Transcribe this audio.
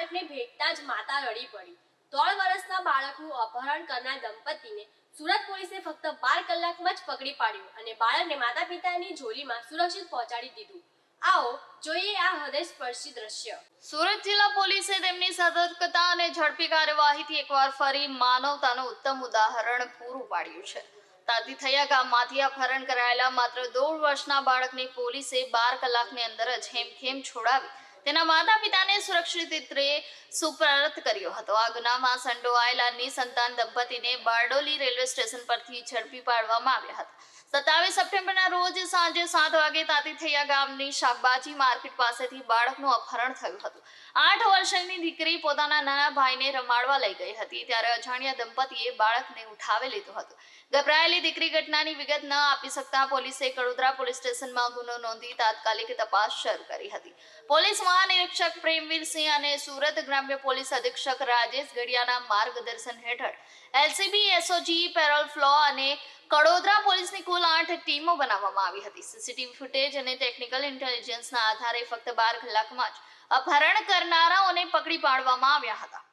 બાળકને ભેટતા જ માતા રડી પડી. ત્રણ વર્ષના બાળકનું અપહરણ કરનાર દંપતીને સુરત પોલીસે ફક્ત બાર કલાકમાં જ પકડી પાડ્યું અને બાળકને માતા પિતાની ઝોલીમાં સુરક્ષિત પહોંચાડી દીધું. આવો જોઈએ આ હૃદયસ્પર્શી દ્રશ્ય. સુરત જિલ્લા પોલીસે તેમની સતર્કતા અને ઝડપી કાર્યવાહીથી એકવાર ફરી માનવતાનું ઉત્તમ ઉદાહરણ પૂરું પાડ્યું છે. તાતી થયા ગામમાંથી અપહરણ કરાયેલા માત્ર દોઢ વર્ષના બાળકને પોલીસે બાર કલાકની અંદર જ હેમખેમ છોડાવી તેના માતા પિતાને સુરક્ષિત રીતે સુપ્રત કર્યો હતો. આ ગુનામાં સંડોવાયેલા નિસંતાન દંપતીને બારડોલી રેલવે સ્ટેશન પરથી ઝડપી પાડવામાં આવ્યા હતા. સત્તાવીસ સપ્ટેમ્બરના રોજ સાંજે સાત વાગે તાતીથૈયા ગામની શાકભાજી માર્કેટ પાસેથી બાળકનું અપહરણ થયું હતું. આઠ વર્ષની દીકરી પોતાના નાના ભાઈને રમાડવા લઈ ગઈ હતી. ત્યારે અજાણ્યા દંપતીએ બાળકને ઉઠાવી લીધું હતું. ગભરાયેલી દીકરી ઘટનાની વિગત ન આપી શકતા પોલીસે કડોદરા પોલીસ સ્ટેશનમાં ગુનો નોંધી તાત્કાલિક તપાસ શરૂ કરી હતી. પોલીસ મહાનિરીક્ષક પ્રેમવીરસિંહ અને સુરત ગ્રામ્ય પોલીસ અધિક્ષક રાજેશ ગડિયાના માર્ગદર્શન હેઠળ એલસીબી, એસઓજી, પેરોલ ફ્લો અને કડોદરા પોલીસની કુલ ટીમો બનાવવામાં આવી હતી. સીસીટીવી ફૂટેજ અને ટેકનિકલ ઇન્ટેલિજન્સના આધારે ફક્ત બાર કલાકમાં જ અપહરણ કરનારાઓને પકડી પાડવામાં આવ્યા હતા.